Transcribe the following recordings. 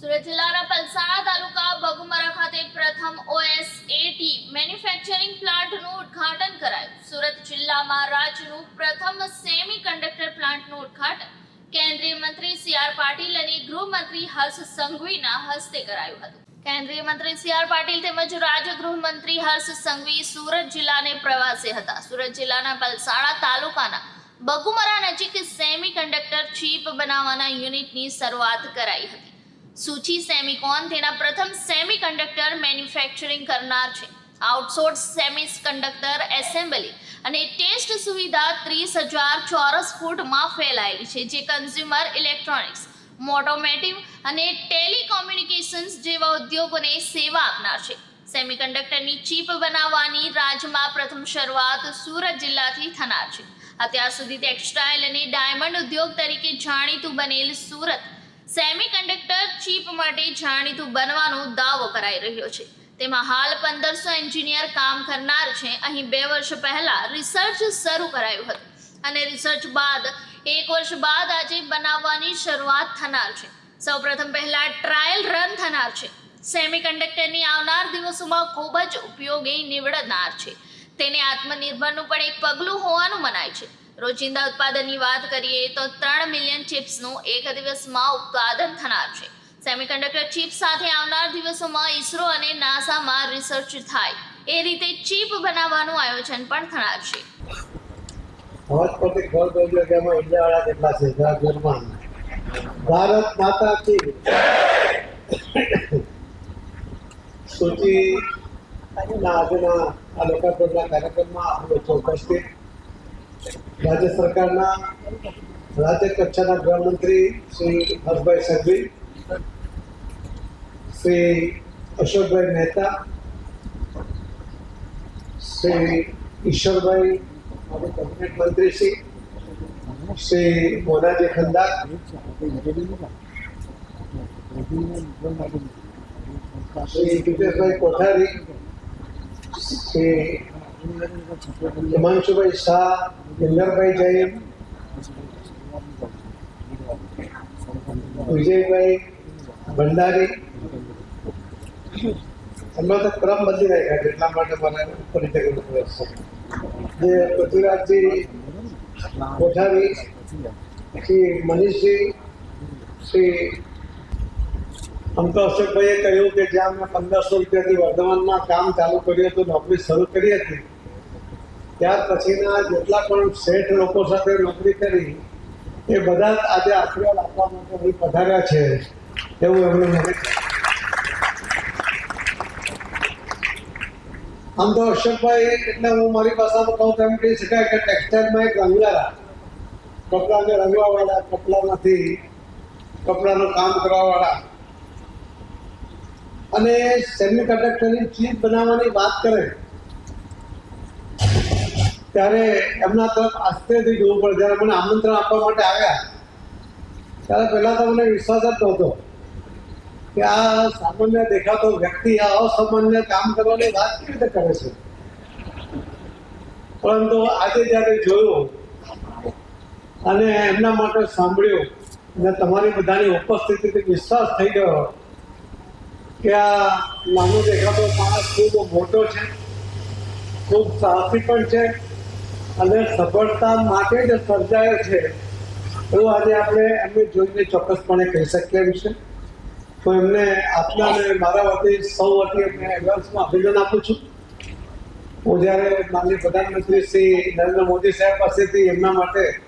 સુરત જિલ્લાના પલસાણા તાલુકા બગુમરા ખાતે પ્રથમ ઓએસએટી મેન્યુફેક્ચરિંગ પ્લાન્ટનું ઉદ્ઘાટન કરાયું. સુરત જિલ્લામાં રાજ્યનું પ્રથમ સેમી કંડક્ટર પ્લાન્ટનું ઉદ્ઘાટન કેન્દ્રીય મંત્રી સી આર પાટીલ અને ગૃહમંત્રી હર્ષ સંઘવીના હસ્તે કરાયું હતું. કેન્દ્રીય મંત્રી સી આર પાટીલ તેમજ રાજ્ય ગૃહમંત્રી હર્ષ સંઘવી સુરત જિલ્લાને પ્રવાસે હતા. સુરત જિલ્લાના પલસાણા તાલુકાના બગુમરા નજીક સેમી કંડક્ટર ચીપ બનાવવાના યુનિટની શરૂઆત કરાઈ હતી. સૂચિ સેમિકોન તેના પ્રથમ સેમિકન્ડક્ટર મેન્યુફેક્ચરિંગ કરનાર છે. આઉટસોર્સ સેમિસ કંડક્ટર એસેમ્બલી અને ટેસ્ટ સુવિધા ત્રીસ હજાર ચોરસ ફૂટમાં ફેલાયેલી છે, જે કન્ઝ્યુમર ઇલેક્ટ્રોનિક્સ, મોટોમેટિવ અને ટેલિકોમ્યુનિકેશન્સ જેવા ઉદ્યોગોને સેવા આપનાર છે. સેમિકન્ડક્ટરની ચીપ બનાવવાની રાજ્યમાં પ્રથમ શરૂઆત સુરત જિલ્લાથી થનાર છે. અત્યાર સુધી ટેક્સટાઇલ અને ડાયમંડ ઉદ્યોગ તરીકે જાણીતું બનેલ સુરત સેમિકન્ડક્ટર ચીપ માટે જાણીતું બનવાનો દાવો કરાઈ રહ્યો છે. તેમાં હાલ પંદરસો એન્જિનિયર કામ કરનાર છે. અહીં બે વર્ષ પહેલા રિસર્ચ શરૂ કરાયું હતું અને રિસર્ચ બાદ એક વર્ષ બાદ આજે બનાવવાની શરૂઆત થનાર છે. સૌપ્રથમ પહેલા ટ્રાયલ રન થનાર છે. સેમિકન્ડક્ટરની આવનાર દિવસોમાં ખૂબ જ ઉપયોગી નીવડનાર છે. તેને આત્મનિર્ભરનું પણ એક પગલું હોવાનું મનાય છે. રોજિંદા ઉત્પાદનની વાત કરીએ તો ત્રણ મિલિયન ચિપ્સનું એક દિવસમાં ઉત્પાદન થનાર છે. સેમિકન્ડક્ટર ચિપ સાથે આવનાર દિવસોમાં ઇસરો અને નાસામાં રિસર્ચ થાય. એ રીતે ચિપ બનાવવાનું આયોજન પણ થનાર છે. પડી કે એમાં ઇન્ડિયાવાળા કેટલા છે? જર્મન ભારત માતા કી સૂચિ આજના આ લોકાર્પણના કાર્યક્રમમાં આપણે ચોક્કસથી રાજ્ય સરકારના રાજ્ય કક્ષાના ગૃહમંત્રી શ્રી હર્ષભાઈ સંઘવી શ્રી અશોકભાઈ મહેતા, શ્રી ઈશ્વરભાઈ કેબિનેટ મંત્રી શ્રી શ્રી મોનાજી ખંદાર શ્રી હિતેશભાઈ કોઠારી, શ્રી હિમાંશુભાઈ શાહ ઇન્દરભાઈ જૈન વિજયભાઈ ભંડારી એમાં તો ક્રમ બદલી રહ્યા છે, એટલા માટે મને પરિચય કરવું જે પૃથ્વીરાજજી કોઠારી, શ્રી મનીષજી, શ્રી આમ અશોકભાઈએ કહ્યું કે જ્યાં મેં પંદરસો રૂપિયાથી વર્ધમાનમાં કામ ચાલુ કર્યું હતું, નોકરી શરૂ કરી હતી ત્યાર પછીના જેટલા પણ શેઠ લોકો સાથે નોકરી કરી, એ બધા આજે આશીર્વાદ આપવા માટે અહીં પધાર્યા છે, એવું એમણે મને આમ તો અશોકભાઈ, એટલે હું મારી ભાષામાં કહું તેમ કહી શકાય કે ટેક્સટાઇલમાં એક રંગારા કપડાને રંગવાવાળા, કપડામાંથી કપડાનું કામ કરવાવાળા. અને સેમી કંડક્ટરની ચીજ બનાવવાની વાત કરે. ત્યારે એમના તરફ આશ્ચર્યથી જોવું પડે. જ્યારે મને આમંત્રણ આપવા માટે આવ્યા, ત્યારે પહેલા તો મને વિશ્વાસ જ નહોતો કે આ સામાન્ય દેખાતો વ્યક્તિ, આ અસામાન્ય કામ કરવાની વાત કેવી રીતે કરે છે? પરંતુ આજે જ્યારે જોયું અને એમના માટે સાંભળ્યું અને તમારી બધાની ઉપસ્થિતિથી વિશ્વાસ થઈ ગયો કે આ નાનો દેખાતો માણસ ખૂબ મોટો છે, ખૂબ સાહસી પણ છે અને સફળતા માટે જ સર્જાયો છે. એવું આજે આપણે એમને જોઈને ચોક્કસપણે કહી શકીએ એમ છે. તો એમને આપના મારા વતી સૌ વતી એમને એડવાન્સમાં અભિનંદન આપું છું. હું જ્યારે માનનીય પ્રધાનમંત્રી શ્રી નરેન્દ્ર મોદી સાહેબ પાસેથી એમના માટે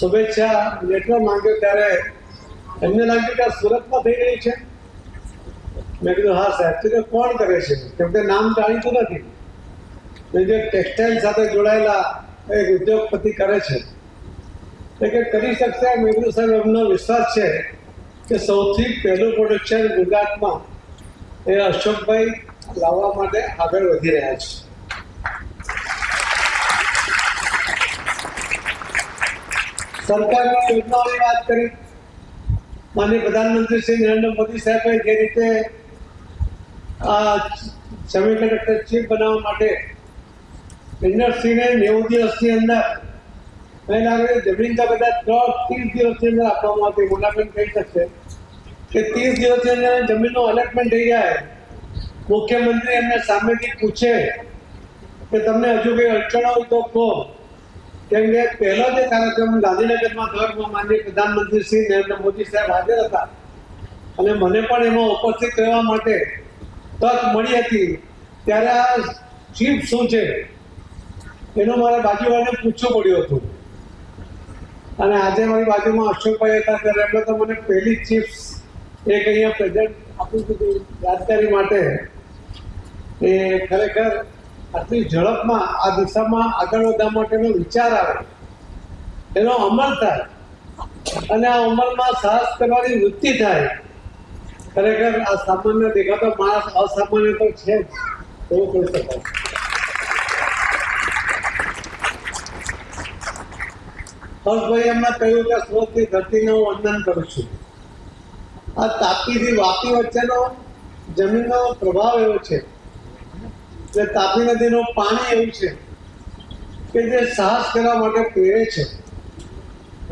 શુભેચ્છા લેટર માંગ્યો ત્યારે એમને લાગ્યું કે આ સુરતમાં થઈ રહી છે. મેં કીધું, હા સાહેબ, તો કોણ કરે છે? કેમ કે નામ જાણીતું નથી. જે ટેક્સટાઇલ સાથે જોડાયેલા એક ઉદ્યોગપતિ કરે છે. એ કે કરી શકશે મેં કીધું સાહેબ, એમનો વિશ્વાસ છે કે સૌથી પહેલું પ્રોડક્શન ગુજરાતમાં એ અશોકભાઈ લાવવા માટે આગળ વધી રહ્યા છે. સરકારની યોજનાઓની વાત કરી. માનનીય પ્રધાનમંત્રી શ્રી નરેન્દ્ર મોદી સાહેબે જે રીતે આ સેમિકન્ડક્ટર ચીપ બનાવવા માટે ઇન્ડસ્ટ્રીને નેવું દિવસની અંદર લાગે જમીન તો કદાચ ત્રણ ત્રીસ દિવસની અંદર આપવામાં આવતી મુલાકાત થઈ શકશે કે ત્રીસ દિવસની અંદર જમીનનું અલોટમેન્ટ થઈ જાય. મુખ્યમંત્રી એમને સામેથી પૂછે કે તમને હજુ કઈ અડચણ હોય તો કહો. કેમ કે પહેલો જે કાર્યક્રમ ગાંધીનગરમાં થયો માનીય પ્રધાનમંત્રી શ્રી નરેન્દ્ર મોદી સાહેબ હાજર હતા. અને મને પણ એમાં ઉપસ્થિત રહેવા માટે તક મળી હતી. ત્યારે આ ચીફ શું છે? એનું મારે બાજુવાળાને પૂછવું પડ્યું હતું. અને આજે મારી બાજુમાં અશોકભાઈ હતા ત્યારે એમણે તો મને પહેલી ચિપ્સ એક અહીંયા પ્રેઝન્ટ આપી દીધી યાદગારી માટે. એ ખરેખર આટલી ઝડપમાં, આ દિશામાં આગળ વધવા માટેનો વિચાર આવે. એનો અમલ થાય. અને આ અમલમાં સાહસ કરવાની વૃત્તિ થાય. ખરેખર આ સામાન્ય દેખાતો માણસ અસામાન્ય તો છે જ. એવું કહી શકાય. હર્ષભાઈ એમના કહ્યું કે સુરતની ધરતીને હું વંદન કરું છું. આ તાપીથી વાપી વચ્ચેનો જમીનનો પ્રભાવ એવો છે કે તાપી નદીનું પાણી એવું છે કે જે સાહસ કરવા માટે પ્રેરે છે.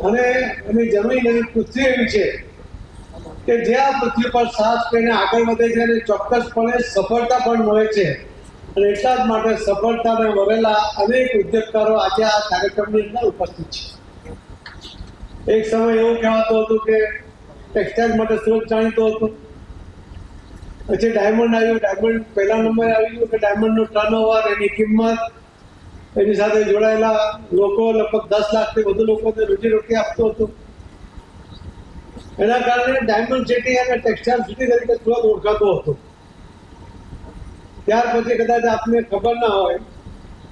અને એની જમીન એની પૃથ્વી એવી છે કે જે આ પૃથ્વી પર સાહસ કરીને આગળ વધે છે અને ચોક્કસપણે સફળતા પણ મળે છે. અને એટલા જ માટે સફળતાને વરેલા અનેક ઉદ્યોગકારો આજે આ કાર્યક્રમની અંદર ઉપસ્થિત છે. એક સમય એવું કહેવાતું હતું કે ટેક્સટાઇલ માટે સુરત જાણીતો હતો. પછી ડાયમંડ આવ્યું ડાયમંડ પહેલા નંબરે આવી ગયું કે ડાયમંડનો ટર્નઓવર એની કિંમત, એની સાથે જોડાયેલા લોકો લગભગ દસ લાખથી વધુ લોકોને રોજીરોટી આપતો હતો. એના કારણે ડાયમંડ સિટી અને ટેક્સટાઇલ સિટી તરીકે સુરત ઓળખાતો હતો. ત્યાર પછી કદાચ આપને ખબર ના હોય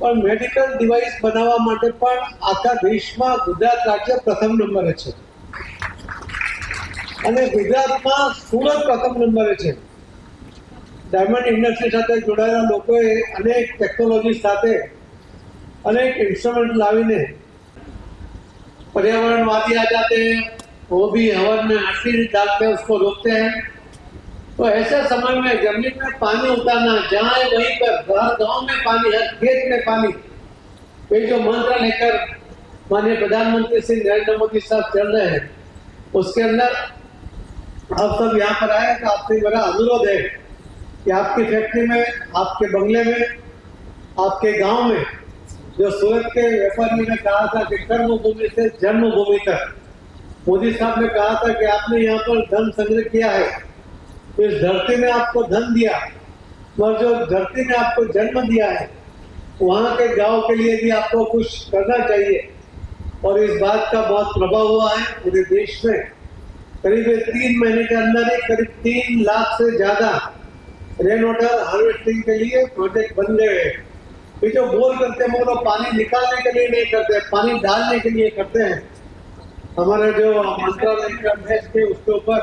પણ મેડિકલ ડિવાઇસ બનાવવા માટે પણ આખા દેશમાં ગુજરાત રાજ્ય પ્રથમ નંબરે છે અને ગુજરાતમાં સુરત પ્રથમ નંબરે છે ડાયમંડ ઇન્ડસ્ટ્રી સાથે જોડાયેલા લોકોએ અનેક ટેકનોલોજી સાથે अनेक इंस्ट्रूमेंट लाविने पर्यावरणवादी आ जाते हैं वो भी हवन में आरती डालते हैं उसको रोकते हैं तो ऐसे समय में ज़मीन में पानी उतारना, जहाँ वहीं पर हर गाँव में पानी, हर खेत में पानी। ये जो मंत्र लेकर माननीय प्रधानमंत्री श्री नरेंद्र मोदी साहब चल रहे हैं, उसके अंदर आप सब यहाँ पर आए तो आपसे मेरा अनुरोध है कि आपकी फैक्ट्री में, आपके बंगले में, आपके गाँव में, जो सूरत के व्यापारी ने कहा था कि कर्म भूमि से जन्मभूमि तक, मोदी साहब ने कहा था कि आपने यहाँ पर धन संग्रह किया है। इस धरती ने आपको धन दिया और जो धरती ने आपको जन्म दिया है, वहाँ के गाँव के लिए भी आपको कुछ करना चाहिए। और इस बात का बहुत प्रभाव हुआ है पूरे देश में। करीब तीन महीने के अंदर ही करीब तीन लाख से ज़्यादा रेन वाटर हार्वेस्टिंग के लिए प्रोजेक्ट बन गए हैं। ये जो बोल करते हैं, वो पानी निकालने के लिए नहीं करते, पानी डालने के लिए करते हैं। हमारे जो मंत्रालय के अध्यक्ष थे, उसके ऊपर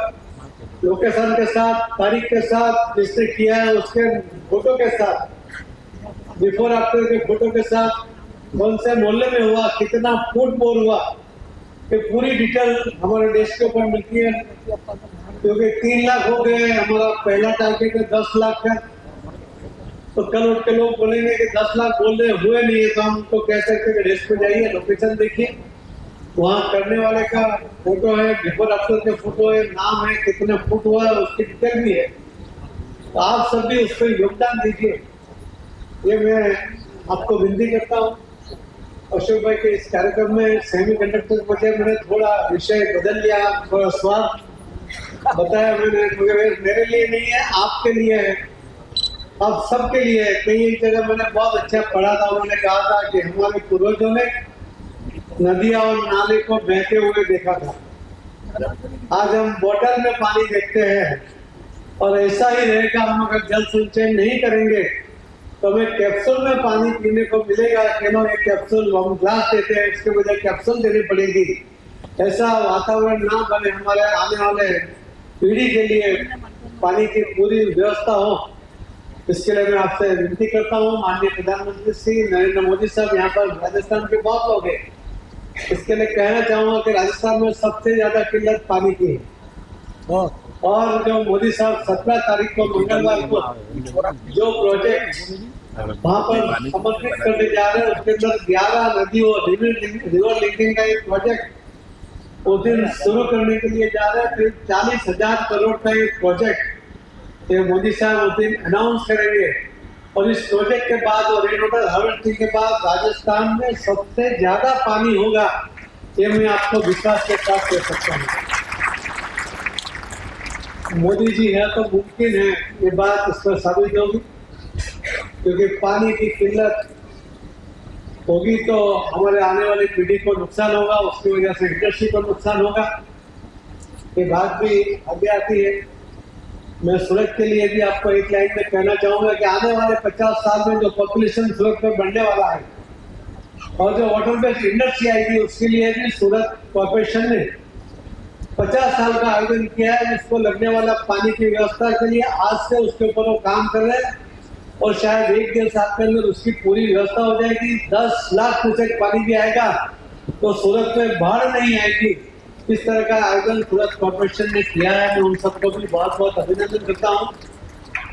लोकेशन के साथ, तारीख के साथ जिसने किया है उसके फ़ोटो के साथ। बिफोर आफ्टर के फ़ोटो के साथ कौन से मोहल्ले में हुआ, कितना फुट बोर हुआ, ये पूरी डिटेल हमारे देश के ऊपर मिलती है। क्योंकि तीन लाख हो गए हमारा पहला टारगेट है दस लाख का तो कल उठ के लोग बोलेंगे कि दस लाख बोल रहे हुए नहीं है तो हम तो कह सकते हैं कि लिस्ट पे जाइए लोकेशन देखिए। वहाँ करने वाले का फ़ोटो है बिफोर आफ्टर के फ़ोटो है, नाम है, कितने फुट हुआ है, उसकी डिटेल भी है। तो आप सब भी उस पर योगदान दीजिए। ये मैं आपको विनती करता हूँ। अशोक भाई के इस कार्यक्रम में सेमी कंडक्टर वजह मैंने थोड़ा विषय बदल लिया, थोड़ा स्वाद बताया मैंने क्योंकि मेरे लिए नहीं है, आपके लिए है। आप सबके लिए है। कई जगह मैंने बहुत अच्छा पढ़ा था उन्होंने कहा था कि हमारे पूर्वजों ने नदियाँ और नाले को बहते हुए देखा था। आज हम बोतल में पानी देखते हैं और ऐसा ही रहेगा, हम अगर जल संचय नहीं करेंगे तो हमें कैप्सूल में पानी पीने को मिलेगा। केनो एक कैप्सूल हम ग्लास देते हैं, इसके बजाय कैप्सूल देनी पड़ेगी। ऐसा वातावरण ना बने हमारे आने वाले पीढ़ी के लिए, पानी की पूरी व्यवस्था हो। इसके लिए मैं आपसे विनती करता हूँ, माननीय प्रधानमंत्री श्री नरेंद्र मोदी साहब, यहाँ पर राजस्थान के बहुत लोग हैं। इसके लिए कहना चाहूँगा कि राजस्थान में सबसे ज़्यादा किल्लत पानी की है। और जो मोदी साहब सत्रह तारीख को मंगलवार को जो प्रोजेक्ट वहाँ पर समर्पित करने जा रहे हैं उसके अंदर ग्यारह नदियों रिवर रिवर लिंकिंग का एक प्रोजेक्ट उस दिन शुरू करने के लिए जा रहे हैं। फिर चालीस हज़ार करोड़ का एक प्रोजेक्ट मोदी साहब उस दिन अनाउंस करेंगे। और इस प्रोजेक्ट के बाद और रेन वाटर हार्वेस्टिंग के बाद राजस्थान में सबसे ज़्यादा पानी होगा, ये मैं आपको विश्वास के साथ कह सकता हूँ। मोदी जी है तो मुमकिन है, ये बात इस पर साबित होगी, क्योंकि पानी की किल्लत होगी तो हमारे आने वाली पीढ़ी को नुकसान होगा, उसकी वजह से इंडस्ट्री को नुकसान होगा। ये बात भी आगे आती है। मैं सूरत के लिए भी आपको एक लाइन में कहना चाहूँगा कि आने वाले 50 साल में जो पॉपुलेशन सूरत में बढ़ने वाला है, और जो वाटर बेस्ड इंडस्ट्री आएगी, उसके लिए भी सूरत कॉर्पोरेशन ने 50 साल का आयोजन किया है। उसको लगने वाला पानी की व्यवस्था के लिए आज से उसके ऊपर वो काम कर रहे हैं, और शायद एक डेढ़ साल के अंदर उसकी पूरी व्यवस्था हो जाएगी। दस लाख क्यूसेक पानी भी आएगा तो सूरत में बाढ़ नहीं आएगी। इस तरह का आयोजन सूरत कॉर्पोरेशन ने किया है, मैं उन सबको भी बहुत बहुत अभिनंदन करता हूँ।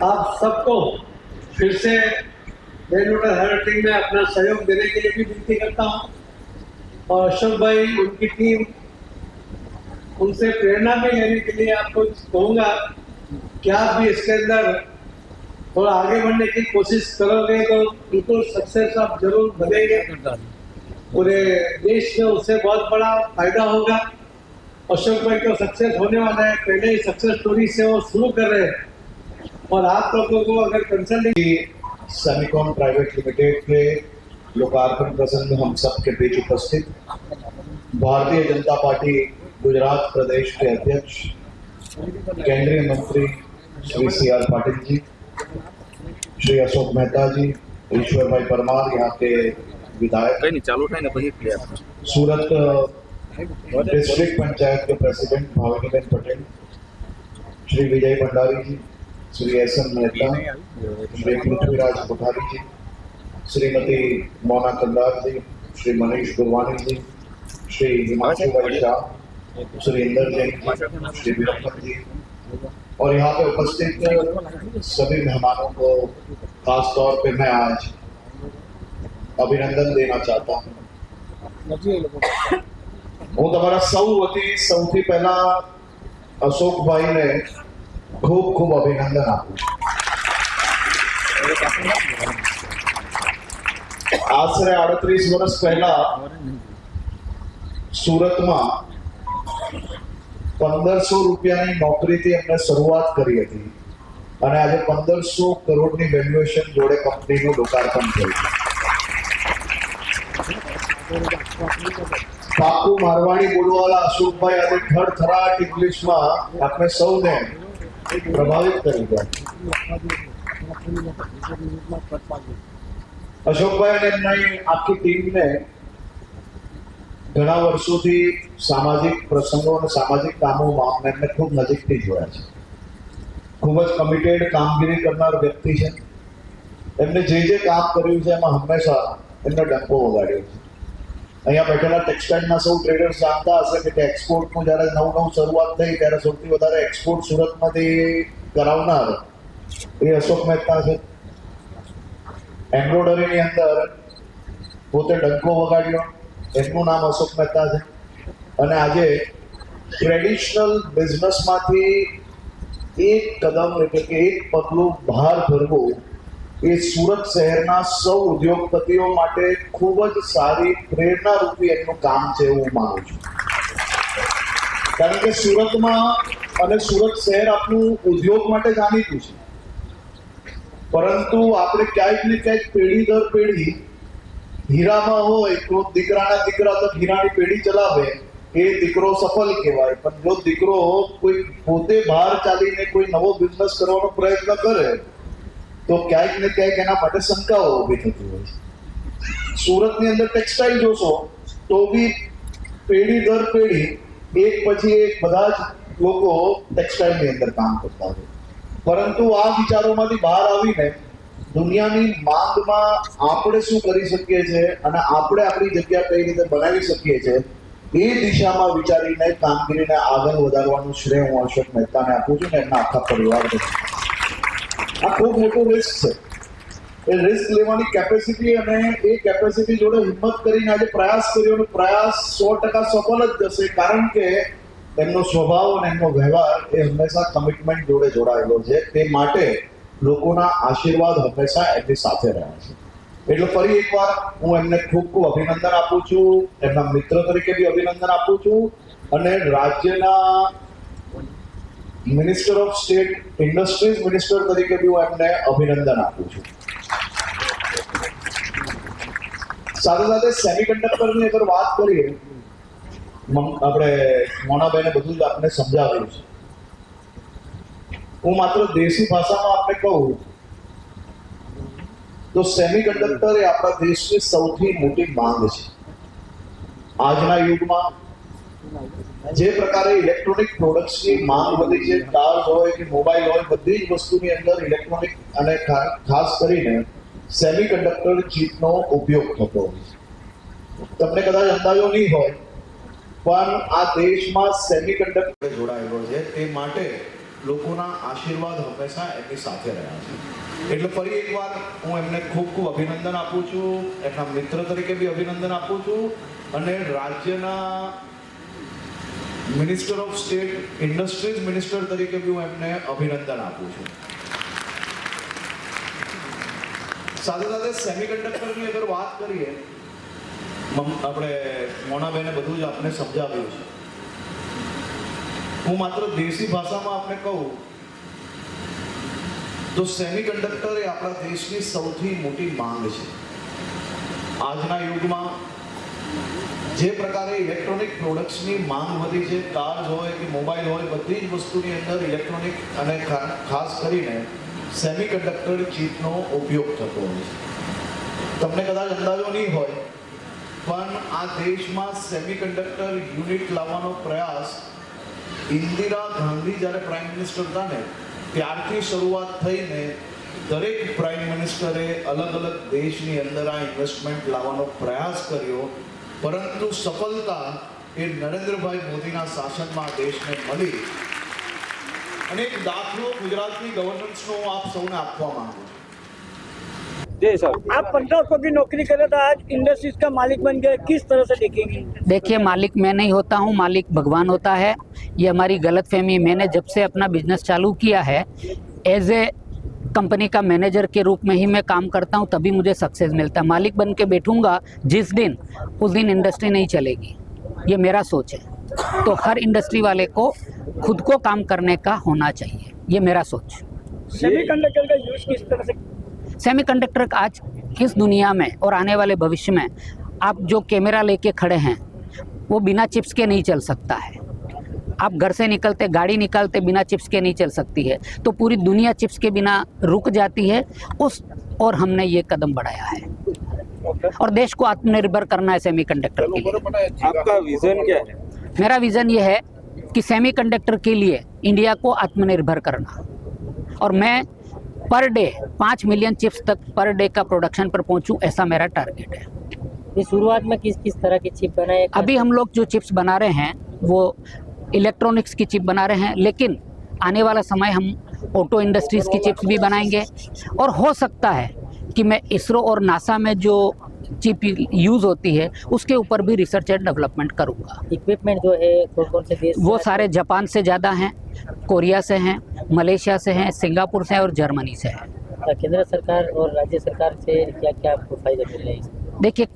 आप सबको फिर से रेन वाटर हार्वेस्टिंग में अपना सहयोग देने के लिए भी विनती करता हूँ। और अशोक भाई, उनकी टीम उनसे प्रेरणा भी लेने के लिए आपको कहूँगा कि आप भी इसके अंदर थोड़ा आगे बढ़ने की कोशिश करोगे तो बिल्कुल सक्सेस आप ज़रूर बनेंगे पूरे देश में उससे बहुत बड़ा फ़ायदा होगा। अशोक भाई को सक्सेस होने वाला है। पहले ही सक्सेस स्टोरी से वो शुरू कर रहे हैं। और आप लोगों को अगर कंसल्टिंग सेमिकॉन प्राइवेट लिमिटेड के लोकार्पण प्रसंग में हम सब के बीच उपस्थित। भारतीय जनता पार्टी गुजरात प्रदेश के अध्यक्ष केंद्रीय मंत्री श्री सी आर पाटिल जी श्री अशोक मेहता जी ईश्वर भाई परमार यहाँ के विधायक। सूरत डिस्ट्रिक्ट पंचायत के president Bhavani Ben Patel Shri Vijay Bhandari ji Shri S M Mehta Shri Prithviraj Kothari ji Shrimati Mona Kandar ji Shri Manish Gurwani ji Shri Himanshu bhai Shah Shri Inder Jain Shri Veerappan जी और यहाँ पे उपस्थित सभी मेहमानों को खास तौर पे मैं आज अभिनंदन देना चाहता हूँ। હું તમારા સૌ વતી સૌથી પહેલા અશોકભાઈને ખૂબ ખૂબ અભિનંદન આપું આશરે આડત્રીસ વર્ષ પહેલા સુરતમાં પંદરસો રૂપિયાની નોકરીથી એમને શરૂઆત કરી હતી અને આજે પંદરસો કરોડની વેલ્યુએશન જોડે કંપનીનું લોકાર્પણ થયું પાકું મારવાડી બોલવાલા અશોકભાઈ આજે ખડખડાટ ઇંગ્લિશમાં આપણે સૌને પ્રભાવિત કરી ગયા અશોકભાઈ અને એમની આખી ટીમને ઘણા વર્ષોથી સામાજિક પ્રસંગો અને સામાજિક કામોમાં અમે એમને ખૂબ નજીકથી જોયા છે. ખૂબ જ કમિટેડ કામગીરી કરનાર વ્યક્તિ છે. એમને જે જે કામ કર્યું છે, એમાં હંમેશા એમને ડંકો વગાડ્યો છે. અહીંયા બેઠેલા ટેક્સટાઇલના સૌ ટ્રેડર્સ જાણતા હશે કે એક્સપોર્ટનું જ્યારે નવું નવું શરૂઆત થઈ ત્યારે સૌથી વધારે એક્સપોર્ટ સુરતમાંથી કરાવનાર એ અશોક મહેતા છે. એમ્બ્રોડરીની અંદર પોતે ડંકો વગાડ્યો. એમનું નામ અશોક મહેતા છે. અને આજે ટ્રેડિશનલ બિઝનેસમાંથી એક કદમ એટલે કે એક પગલું બહાર ભરવું એ સુરત શહેરના સૌ ઉદ્યોગપતિઓ માટે ખૂબ જ સારી પ્રેરણારૂપી એમનું કામ છે એવું માનું છું. કારણ કે સુરતમાં અને સુરત શહેર આપણું ઉદ્યોગ માટે જાણીતું છે. પરંતુ આપણે ક્યાંક ને ક્યાંક પેઢી દર પેઢી હીરામાં હોય તો દીકરાના દીકરા તો હીરાની પેઢી ચલાવે, એ દીકરો સફળ કહેવાય. પણ જો દીકરો કોઈ પોતે બહાર ચાલીને કોઈ નવો બિઝનેસ કરવાનો પ્રયત્ન કરે, તો ક્યાંક ને ક્યાંક એના માટે શંકાઓ ઊભી થતી હોય છે. સુરતની અંદર ટેક્સટાઇલ જોશો તો બી પેઢી દર પેઢી એક પછી એક બધા જ લોકો ટેક્સટાઇલની અંદર કામ કરતા હોય. પરંતુ આ વિચારોમાંથી બહાર આવીને દુનિયાની માંગમાં આપણે શું કરી શકીએ છીએ અને આપણે આપણી જગ્યા કઈ રીતે બનાવી શકીએ છીએ એ દિશામાં વિચારીને કામગીરીને આગળ વધારવાનું શ્રેય હું અશોક મહેતાને આપું છું ને એમના આખા પરિવારને. આ ખૂબ મોટું રિસ્ક છે. એ રિસ્ક લેવાની કેપેસિટી અને એ કેપેસિટી જોડે હિંમત કરીને આજે પ્રયાસ કર્યો પ્રયાસ સો ટકા સફળ જ જશે કારણ કે એમનો સ્વભાવ અને એમનો વ્યવહાર એ હંમેશા કમિટમેન્ટ જોડે જોડાયેલો છે. તે માટે લોકોના આશીર્વાદ હંમેશા એમની સાથે રહ્યા છે. એટલે ફરી એકવાર હું એમને ખૂબ ખૂબ અભિનંદન આપું છું. એમના મિત્ર તરીકે બી અભિનંદન આપું છું. અને રાજ્યના minister of state industries minister તરીકે બી હું એમને અભિનંદન આપું છું. સાથે સાથે સેમિકન્ડક્ટરની અગર વાત કરીએ આપણે મોનાબેને બધું જ આપને સમજાવ્યું છે. હું માત્ર દેશી ભાષામાં આપને કહું, તો સેમિકન્ડક્ટર એ આપણા દેશની સૌથી મોટી માંગ છે. આજના યુગમાં જે પ્રકારે ઇલેક્ટ્રોનિક પ્રોડક્ટ્સની માંગ વધી છે કાર હોય કે મોબાઈલ હોય, બધી જ વસ્તુની અંદર ઇલેક્ટ્રોનિક અને ખાસ કરીને સેમિકન્ડક્ટર ચીપનો ઉપયોગ થતો તમને કદાચ અંદાજો નહીં હોય, પણ આ દેશમાં સેમિકન્ડક્ટર જોડાયેલો છે. તે માટે લોકોના આશીર્વાદ હંમેશા એમની સાથે રહ્યા છે. એટલે ફરી એકવાર હું એમને ખૂબ ખૂબ અભિનંદન આપું છું, એમના મિત્ર તરીકે બી અભિનંદન આપું છું, અને રાજ્યના minister of state industries minister તરીકે બી હું એમને અભિનંદન આપું છું. સાથે સાથે સેમિકન્ડક્ટરની અગર વાત કરીએ આપણે મોનાબેને બધું જ આપને સમજાવ્યું છે. હું માત્ર દેશી ભાષામાં આપને કહું, તો સેમિકન્ડક્ટર એ આપણા દેશની સૌથી મોટી માંગ છે. આજના યુગમાં જે પ્રકારે ઇલેક્ટ્રોનિક પ્રોડક્ટ્સની માંગ વધી છે કાર્સ હોય કે મોબાઈલ હોય, બધી જ વસ્તુની અંદર ઇલેક્ટ્રોનિક અને ખાસ કરીને સેમિકન્ડક્ટર ચીપનો ઉપયોગ થતો હોય છે. તમને કદાચ અંદાજો નહીં હોય, પણ આ દેશમાં સેમિકન્ડક્ટર યુનિટ લાવવાનો પ્રયાસ ઇન્દિરા ગાંધી જ્યારે પ્રાઇમ મિનિસ્ટર હતા ને, ત્યારથી શરૂઆત થઈને દરેક પ્રાઇમ મિનિસ્ટરે અલગ અલગ દેશની અંદર આ ઇન્વેસ્ટમેન્ટ લાવવાનો પ્રયાસ કર્યો, પરંતુ સફળતા એ નરેન્દ્રભાઈ મોદીના શાસનમાં દેશને મળી. અને એક દાખલો ગુજરાતની ગવર્નન્સનો હું આપ સૌને આપવા માંગુ છું जी सर आप पंद्रह सौ की नौकरी करे तो आज इंडस्ट्रीज का मालिक बन गए किस तरह से देखेंगे देखिए मालिक मैं नहीं होता हूँ मालिक भगवान होता है ये हमारी गलत फहमी मैंने जब से अपना बिजनेस चालू किया है एज ए कंपनी का मैनेजर के रूप में ही मैं काम करता हूँ तभी मुझे सक्सेस मिलता है मालिक बन के बैठूंगा जिस दिन उस दिन इंडस्ट्री नहीं चलेगी ये मेरा सोच है तो हर इंडस्ट्री वाले को खुद को काम करने का होना चाहिए। ये मेरा सोच। सेमीकंडक्टर का यूज़ किस तरह से सेमीकंडक्टर आज किस दुनिया में और आने वाले भविष्य में आप जो कैमरा लेके खड़े हैं वो बिना चिप्स के नहीं चल सकता है। आप घर से निकलते गाड़ी निकालते बिना चिप्स के नहीं चल सकती है। तो पूरी दुनिया चिप्स के बिना रुक जाती है उस और हमने ये कदम बढ़ाया है। और देश को आत्मनिर्भर करना है सेमीकंडक्टर के लिए। आपका विजन क्या है? मेरा विज़न ये है कि सेमीकंडक्टर के लिए इंडिया को आत्मनिर्भर करना। और मैं पर डे पाँच मिलियन चिप्स तक पर डे का प्रोडक्शन पर पहुंचूं ऐसा मेरा टारगेट है। ये शुरुआत में किस किस तरह की चिप बनाए? अभी हम लोग जो चिप्स बना रहे हैं वो इलेक्ट्रॉनिक्स की चिप बना रहे हैं लेकिन आने वाला समय हम ऑटो इंडस्ट्रीज़ की चिप्स भी बनाएँगे। और हो सकता है कि मैं इसरो और नासा में जो चिप यूज़ होती है उसके ऊपर भी रिसर्च एंड डेवलपमेंट करूँगा। इक्विपमेंट जो है कौन कौन से देश वो सारे जापान से ज़्यादा हैं कोरिया से हैं मलेशिया से हैं सिंगापुर से हैं और जर्मनी से हैं। केंद्र सरकार और राज्य सरकार से क्या क्या आपको फ़ायदा मिल रहा है देखिए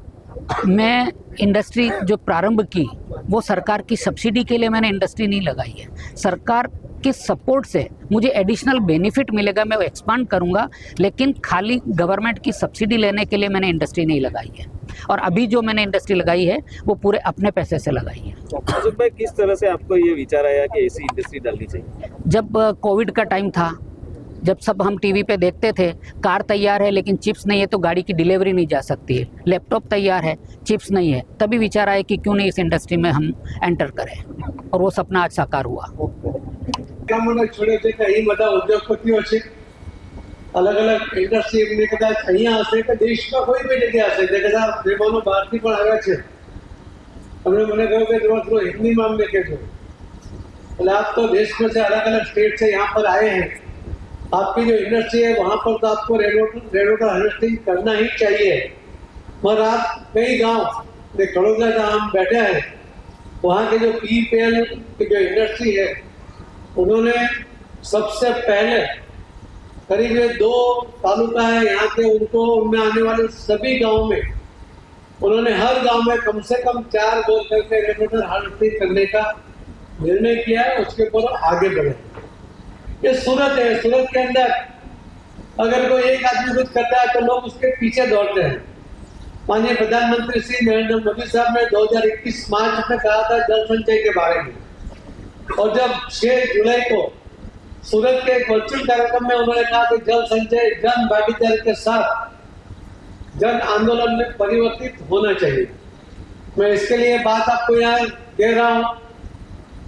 मैं इंडस्ट्री जो प्रारंभ की वो सरकार की सब्सिडी के लिए मैंने इंडस्ट्री नहीं लगाई है। सरकार के सपोर्ट से मुझे एडिशनल बेनिफिट मिलेगा मैं वो एक्सपांड करूँगा लेकिन खाली गवर्नमेंट की सब्सिडी लेने के लिए मैंने इंडस्ट्री नहीं लगाई है। और अभी जो मैंने इंडस्ट्री लगाई है वो पूरे अपने पैसे से लगाई है। अशोक भाई किस तरह से आपको ये विचार आया कि ऐसी इंडस्ट्री डालनी चाहिए? जब कोविड का टाइम था जब सब हम टीवी पे देखते थे कार तैयार है लेकिन चिप्स नहीं है तो गाड़ी की डिलीवरी नहीं जा सकती है। लैपटॉप तैयार है चिप्स नहीं है। तभी विचार आया कि क्यों नहीं इस इंडस्ट्री में हम एंटर करें। और वो सपना आज साकार हुआ। એટલા મને છોડે છે કે અહીં બધા ઉદ્યોગપતિઓ છે અલગ અલગ ઇન્ડસ્ટ્રી એમની કદાચ અહીંયા હશે કે દેશમાં કોઈ બી જગ્યા હશે જે કદાચ મહેમાનો બહારથી પણ આવ્યા છે એમણે મને કહ્યું કે તમે થોડું हिंदी में हमने कह दो बोले आप तो देश में से अलग अलग स्टेट से यहाँ पर आए हैं आपकी जो इंडस्ट्री है वहां पर तो आपको रेनोवेटर रेनोवेटर हार्वेस्टिंग करना ही चाहिए मगर आप कई गांव में कड़ोदा जहाँ हम बैठे हैं वहाँ के जो पी की जो इंडस्ट्री है उन्होंने सबसे पहले करीब ये दो तालुका है यहाँ के, उनको उनमें आने वाले सभी गाँव में, उन्होंने हर गाँव में कम से कम चार बोर करके रेनोवेटर हार्वेस्टिंग करने का निर्णय किया है, उसके ऊपर आगे बढ़े। ये सूरत है, सूरत के अंदर अगर कोई एक आदमी कुछ करता है तो लोग उसके पीछे दौड़ते हैं। माननीय प्रधानमंत्री श्री नरेंद्र मोदी साहब ने 2021 मार्च में कहा था जल संचय के बारे में। और जब 6 जुलाई को सूरत के एक वर्चुअल कार्यक्रम में उन्होंने कहा कि जल संचय, जन भागीदारी के साथ जन आंदोलन में परिवर्तित होना चाहिए। मैं इसके लिए बात आपको यहाँ दे रहा हूँ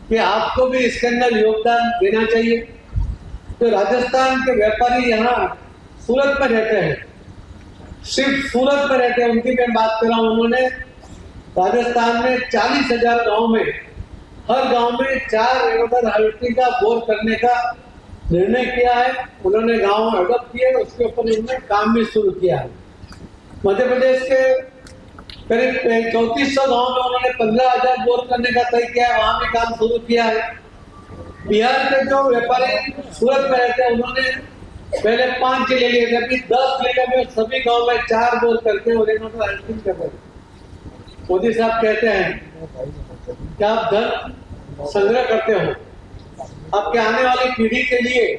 कि आपको भी इसके अंदर योगदान देना चाहिए। तो राजस्थान के व्यापारी यहाँ सूरत में रहते हैं, सिर्फ़ सूरत में रहते हैं, उनकी मैं बात कर रहा हूँ। उन्होंने राजस्थान में चालीस हज़ार गाँव में हर गाँव में चार रेगुलर हार्वेस्टिंग का बोर करने का निर्णय किया है। उन्होंने गाँव अडोप्ट किए उसके ऊपर उन्होंने काम भी शुरू किया है। मध्य प्रदेश के करीब चौंतीस सौ गाँव में उन्होंने पंद्रह हज़ार बोर करने का तय किया है, वहाँ भी काम शुरू किया है। बिहार के जो व्यापारी सूरत में रहते हैं, उन्होंने पहले पाँच ज़िले लिए थे, अभी दस ज़िले में सभी गाँव में चार बोर करके और हैं मोदी साहब कहते हैं कि आप धन संग्रह करते हो। आपके आने वाली पीढ़ी के लिए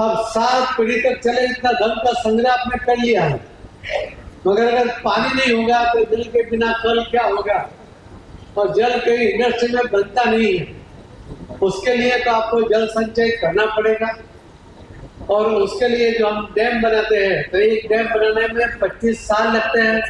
अब सात पीढ़ी तक चले, इतना धन का संग्रह आपने कर लिया है। मगर अगर पानी नहीं होगा तो जल के बिना कल क्या होगा? और जल कहीं इंडस्ट्री में बनता नहीं है। उसके लिए तो आपको जल संचय करना पड़ेगा। और उसके लिए जो हम डैम बनाते हैं तो एक डैम बनाने में 25 साल लगते हैं।